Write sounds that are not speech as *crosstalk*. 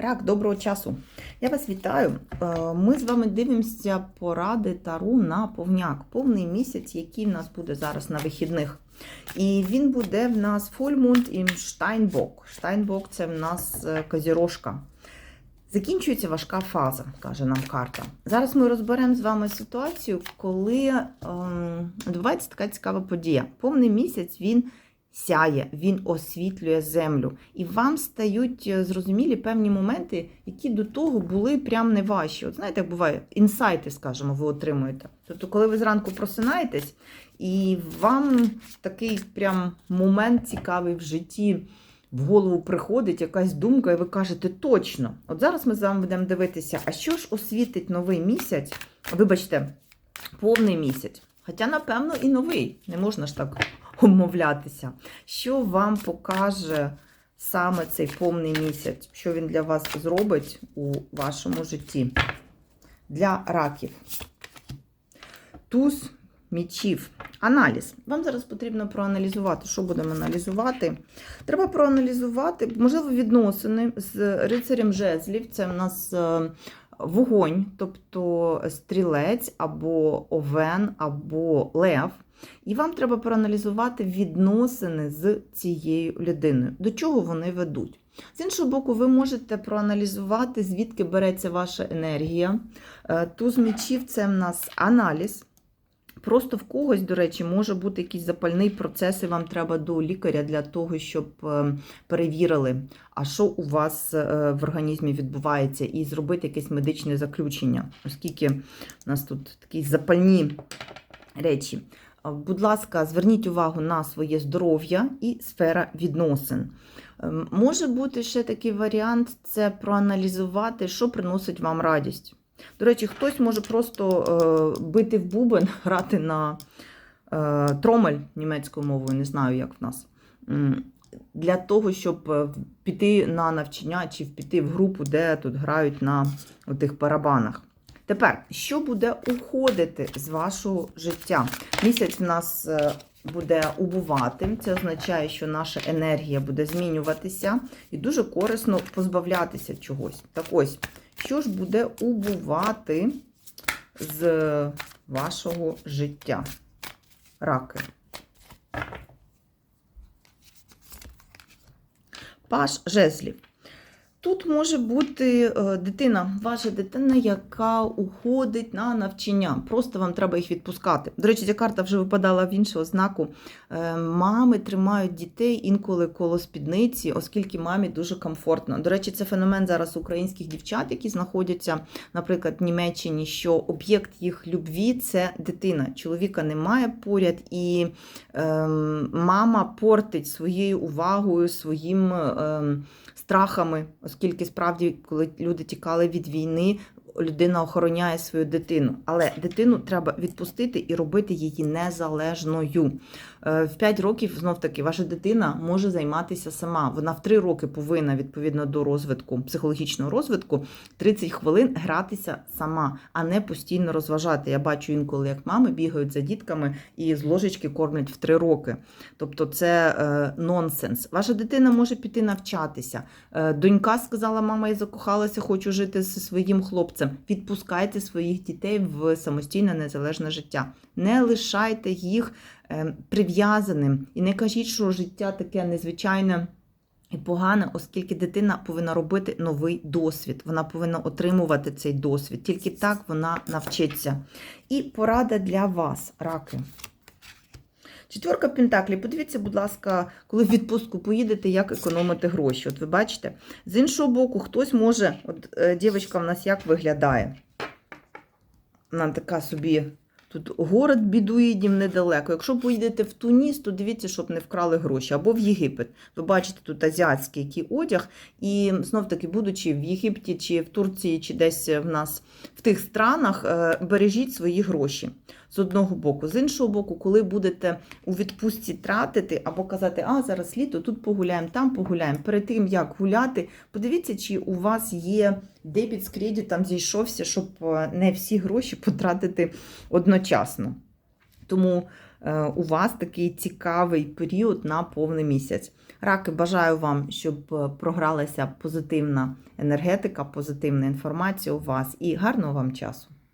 Рак, доброго часу. Я вас вітаю. Е, Ми з вами дивимося поради Тару на повняк. Повний місяць, який в нас буде зараз на вихідних. І він буде в нас Фольмунд і Штайнбок. Штайнбок це в нас е, козірожка. Закінчується важка фаза, каже нам карта. Зараз ми розберемо з вами ситуацію, коли ем, відбувається така цікава подія. Повний місяць він сяє, він освітлює землю. І вам стають е, зрозумілі певні моменти, які до того були прям не ваші. От знаєте, як буває, інсайти, скажімо, ви отримуєте. Тобто, коли ви зранку просинаєтесь, і вам такий прям момент цікавий в житті. В голову приходить якась думка, і ви кажете, точно. От зараз ми з вами будемо дивитися, а що ж освітить новий місяць? Вибачте, повний місяць. Хоча, напевно, і новий. Не можна ж так обмовлятися. Що вам покаже саме цей повний місяць? Що він для вас зробить у вашому житті? Для раків. Туз мічів. Аналіз. Вам зараз потрібно проаналізувати, що будемо аналізувати. Треба проаналізувати, можливо, відносини з рицарем жезлів. Це в нас е, вогонь, тобто стрілець або овен, або лев. І вам треба проаналізувати відносини з цією людиною, до чого вони ведуть. З іншого боку, ви можете проаналізувати, звідки береться ваша енергія. Е, Туз мечів це в нас аналіз. Просто в когось, до речі, може бути якийсь запальний процес, і вам треба до лікаря для того, щоб е, перевірили, а що у вас е, в організмі відбувається, і зробити якесь медичне заключення, оскільки у нас тут такі запальні речі. Е, Будь ласка, зверніть увагу на своє здоров'я і сфера відносин. Ем, Може бути ще такий варіант це проаналізувати, що приносить вам радість. До речі, хтось може просто е, бити в бубен, *laughs* грати на е, тромель німецькою мовою, не знаю, як в нас. Для того, щоб е, піти на навчання чи піти в групу, де тут грають на тих барабанах. Тепер, що буде уходити з вашого життя? Місяць в нас е, буде убувати. Це означає, що наша енергія буде змінюватися і дуже корисно позбавлятися чогось. Так ось, що ж буде убувати з вашого життя? Раки. Паш жезлів. Тут може бути е, дитина, ваша дитина, яка уходить на навчання. Просто вам треба їх відпускати. До речі, ця карта вже випадала в іншого знаку. Е, Мами тримають дітей інколи коло спідниці, оскільки мамі дуже комфортно. До речі, це феномен зараз українських дівчат, які знаходяться, наприклад, в Німеччині, що об'єкт їх любві це дитина. Чоловіка немає поряд, і е, мама портить своєю увагою, своїм. Е, страхами, оскільки справді, коли люди тікали від війни, людина охороняє свою дитину. Але дитину треба відпустити і робити її незалежною. Е, В 5 років знов таки ваша дитина може займатися сама. Вона в 3 роки повинна, відповідно до розвитку, психологічного розвитку, 30 хвилин гратися сама, а не постійно розважати. Я бачу інколи, як мами бігають за дітками і з ложечки кормлять в 3 роки. Тобто це е, нонсенс. Ваша дитина може піти навчатися. Е, донька сказала, мама, я закохалася, хочу жити зі своїм хлопцем. Відпускайте своїх дітей в самостійне незалежне життя. Не лишайте їх е, прив'язаним і не кажіть, що життя таке незвичайне. І погане, оскільки дитина повинна робити новий досвід, вона повинна отримувати цей досвід. Тільки так вона навчиться. І порада для вас, раки. Четверка Пентаклі. Подивіться, будь ласка, коли в відпустку поїдете, як економити гроші. От ви бачите, з іншого боку, хтось може, от е, дівчинка в нас як виглядає. Вона така собі. Тут город бідуїдів недалеко. Якщо поїдете в Туніс, то дивіться, щоб не вкрали гроші. Або в Єгипет. Ви бачите тут азіатський який одяг. І знов таки, будучи в Єгипті, чи в Турції, чи десь в нас в тих странах, е, бережіть свої гроші з одного боку. З іншого боку, коли будете у відпустці тратити або казати, а зараз літо, тут погуляємо, там погуляємо. Перед тим, як гуляти, подивіться, чи у вас є дебіт з кредитом зійшовся, щоб е, не всі гроші потратити одночасно. Тому е, у вас такий цікавий період на повний місяць. Раки, бажаю вам, щоб е, програлася позитивна енергетика, позитивна інформація у вас і гарного вам часу.